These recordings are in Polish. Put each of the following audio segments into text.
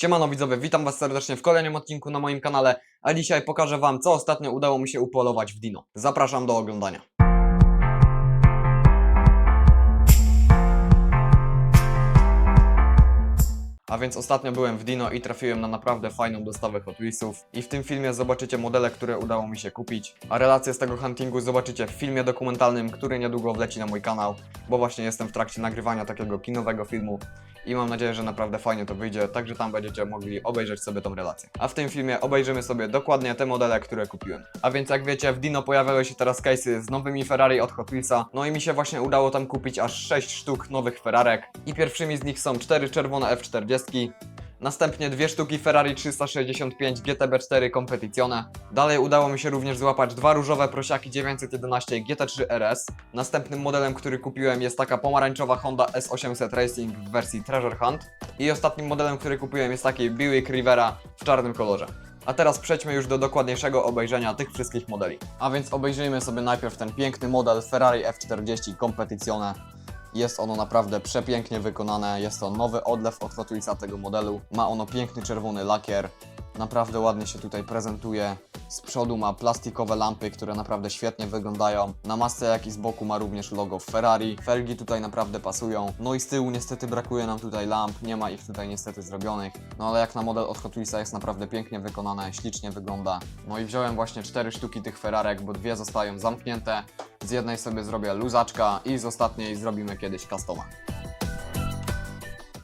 Siemano widzowie, witam was serdecznie w kolejnym odcinku na moim kanale, a dzisiaj pokażę wam co ostatnio udało mi się upolować w Dino. Zapraszam do oglądania. A więc ostatnio byłem w Dino i trafiłem na naprawdę fajną dostawę Hot Wheelsów. I w tym filmie zobaczycie modele, które udało mi się kupić. A relacje z tego huntingu zobaczycie w filmie dokumentalnym, który niedługo wleci na mój kanał, bo właśnie jestem w trakcie nagrywania takiego kinowego filmu i mam nadzieję, że naprawdę fajnie to wyjdzie, także tam będziecie mogli obejrzeć sobie tą relację. A w tym filmie obejrzymy sobie dokładnie te modele, które kupiłem. A więc jak wiecie, w Dino pojawiały się teraz case'y z nowymi Ferrari od Hot Wheelsa, no i mi się właśnie udało tam kupić aż 6 sztuk nowych Ferrarek i pierwszymi z nich są 4 czerwone F40, Następnie dwie sztuki Ferrari 365 GTB4 Competizione. Dalej udało mi się również złapać dwa różowe prosiaki 911 GT3 RS. Następnym modelem, który kupiłem jest taka pomarańczowa Honda S800 Racing w wersji Treasure Hunt. I ostatnim modelem, który kupiłem jest taki Buick Rivera w czarnym kolorze. A teraz przejdźmy już do dokładniejszego obejrzenia tych wszystkich modeli. A więc obejrzyjmy sobie najpierw ten piękny model Ferrari F40 Competizione. Jest ono naprawdę przepięknie wykonane, jest to nowy odlew od Wheelsa tego modelu. Ma ono piękny czerwony lakier, naprawdę ładnie się tutaj prezentuje. Z przodu ma plastikowe lampy, które naprawdę świetnie wyglądają. Na masce jak i z boku ma również logo Ferrari. Felgi tutaj naprawdę pasują. No i z tyłu niestety brakuje nam tutaj lamp, nie ma ich tutaj niestety zrobionych. No ale jak na model od Hot Wheelsa jest naprawdę pięknie wykonane, ślicznie wygląda. No i wziąłem właśnie cztery sztuki tych Ferrarek, bo dwie zostają zamknięte. Z jednej sobie zrobię luzaczka i z ostatniej zrobimy kiedyś customa.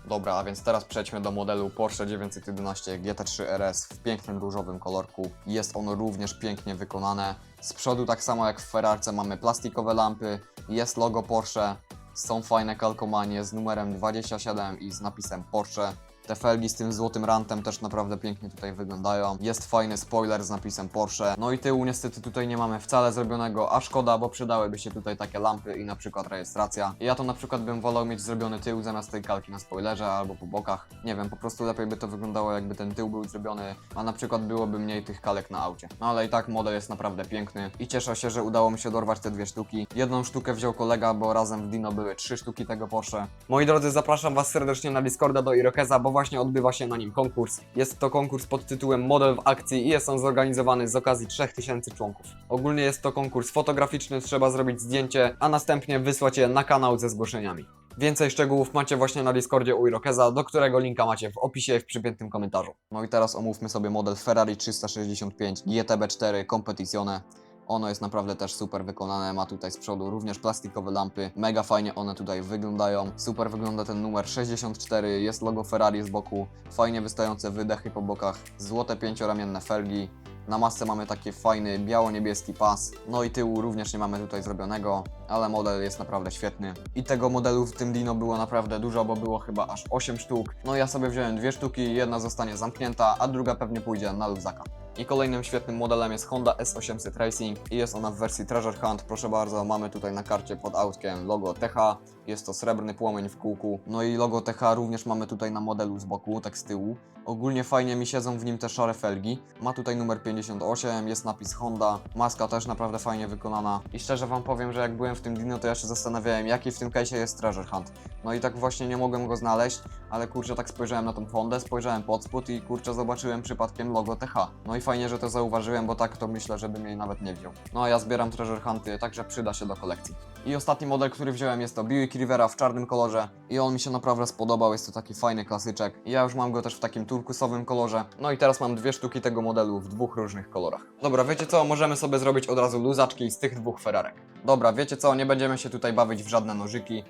Dobra, a więc teraz przejdźmy do modelu Porsche 911 GT3 RS w pięknym różowym kolorku. Jest ono również pięknie wykonane. Z przodu tak samo jak w Ferrarce mamy plastikowe lampy, jest logo Porsche, są fajne kalkomanie z numerem 27 i z napisem Porsche. Te felgi z tym złotym rantem też naprawdę pięknie tutaj wyglądają. Jest fajny spoiler z napisem Porsche. No i tyłu niestety tutaj nie mamy wcale zrobionego, a szkoda, bo przydałyby się tutaj takie lampy i na przykład rejestracja. Ja to na przykład bym wolał mieć zrobiony tył zamiast tej kalki na spoilerze albo po bokach. Nie wiem, po prostu lepiej by to wyglądało jakby ten tył był zrobiony, a na przykład byłoby mniej tych kalek na aucie. No ale i tak model jest naprawdę piękny i cieszę się, że udało mi się dorwać te dwie sztuki. Jedną sztukę wziął kolega, bo razem w Dino były trzy sztuki tego Porsche. Moi drodzy, zapraszam Was serdecznie na Discorda do Irokeza, bo właśnie odbywa się na nim konkurs. Jest to konkurs pod tytułem Model w akcji i jest on zorganizowany z okazji 3000 członków. Ogólnie jest to konkurs fotograficzny, trzeba zrobić zdjęcie, a następnie wysłać je na kanał ze zgłoszeniami. Więcej szczegółów macie właśnie na Discordzie u Irokeza, do którego linka macie w opisie i w przypiętym komentarzu. No i teraz omówmy sobie model Ferrari 365 GTB4 Competizione. Ono jest naprawdę też super wykonane, ma tutaj z przodu również plastikowe lampy, mega fajnie one tutaj wyglądają. Super wygląda ten numer 64, jest logo Ferrari z boku, fajnie wystające wydechy po bokach, złote pięcioramienne felgi. Na masce mamy taki fajny biało-niebieski pas, no i tyłu również nie mamy tutaj zrobionego, ale model jest naprawdę świetny. I tego modelu w tym Dino było naprawdę dużo, bo było chyba aż 8 sztuk. No ja sobie wziąłem dwie sztuki, jedna zostanie zamknięta, a druga pewnie pójdzie na luzaka. I kolejnym świetnym modelem jest Honda S800 Racing i jest ona w wersji Treasure Hunt. Proszę bardzo, mamy tutaj na karcie pod autkiem logo TH, jest to srebrny płomień w kółku. No i logo TH również mamy tutaj na modelu z boku, tak z tyłu. Ogólnie fajnie mi siedzą w nim te szare felgi. Ma tutaj numer 58, jest napis Honda. Maska też naprawdę fajnie wykonana. I szczerze wam powiem, że jak byłem w tym Dino, to ja się zastanawiałem, jaki w tym case jest Treasure Hunt. No i tak właśnie nie mogłem go znaleźć, ale kurczę, tak spojrzałem na tą Hondę, spojrzałem pod spód i kurczę, zobaczyłem przypadkiem logo TH. No i fajnie, że to zauważyłem, bo tak to myślę, żebym jej nawet nie wziął. No a ja zbieram Treasure Hunty, także przyda się do kolekcji. I ostatni model, który wziąłem jest to Buick Rivera w czarnym kolorze i on mi się naprawdę spodobał, jest to taki fajny klasyczek. Ja już mam go też w takim turkusowym kolorze. No i teraz mam dwie sztuki tego modelu w dwóch różnych kolorach. Dobra, wiecie co, możemy sobie zrobić od razu luzaczki z tych dwóch Ferrarek. Dobra, wiecie co, nie będziemy się tutaj bawić w żadne nożyki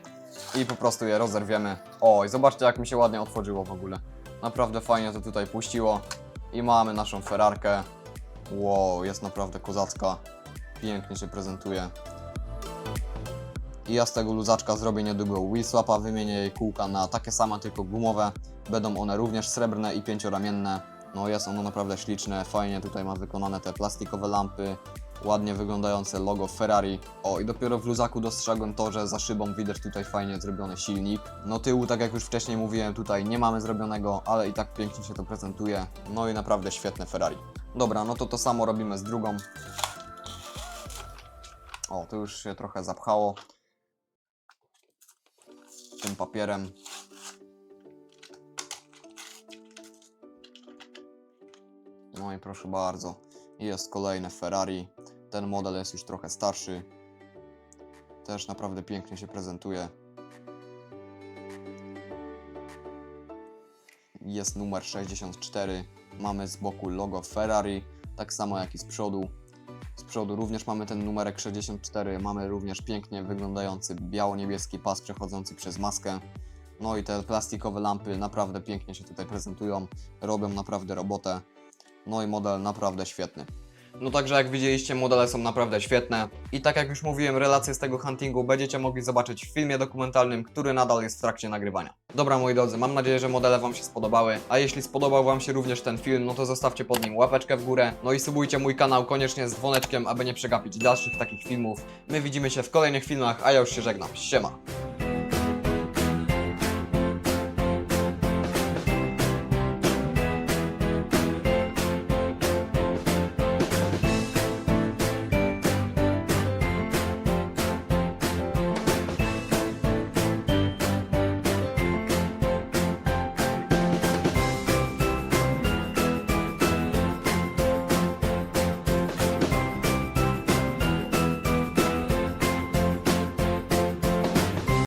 i po prostu je rozerwiemy. O, i zobaczcie jak mi się ładnie otworzyło w ogóle. Naprawdę fajnie to tutaj puściło. I mamy naszą Ferrarkę. Wow, jest naprawdę kozacka. Pięknie się prezentuje. I ja z tego luzaczka zrobię niedługo wheelswapa, wymienię jej kółka na takie same, tylko gumowe. Będą one również srebrne i pięcioramienne. No jest ono naprawdę śliczne, fajnie tutaj ma wykonane te plastikowe lampy, ładnie wyglądające logo Ferrari. O i dopiero w luzaku dostrzegłem to, że za szybą widać tutaj fajnie zrobiony silnik. No tyłu, tak jak już wcześniej mówiłem, tutaj nie mamy zrobionego, ale i tak pięknie się to prezentuje. No i naprawdę świetne Ferrari. Dobra, no to to samo robimy z drugą. O, to już się trochę zapchało tym papierem. No i proszę bardzo, jest kolejne Ferrari. Ten model jest już trochę starszy. Też naprawdę pięknie się prezentuje. Jest numer 64. Mamy z boku logo Ferrari, tak samo jak i z przodu. Z przodu również mamy ten numerek 64. Mamy również pięknie wyglądający biało-niebieski pas przechodzący przez maskę. No i te plastikowe lampy naprawdę pięknie się tutaj prezentują, robią naprawdę robotę. No i model naprawdę świetny. No także jak widzieliście, modele są naprawdę świetne. I tak jak już mówiłem, relacje z tego huntingu będziecie mogli zobaczyć w filmie dokumentalnym, który nadal jest w trakcie nagrywania. Dobra moi drodzy, mam nadzieję, że modele Wam się spodobały. A jeśli spodobał Wam się również ten film, no to zostawcie pod nim łapeczkę w górę. No i subujcie mój kanał koniecznie z dzwoneczkiem, aby nie przegapić dalszych takich filmów. My widzimy się w kolejnych filmach, a ja już się żegnam. Siema!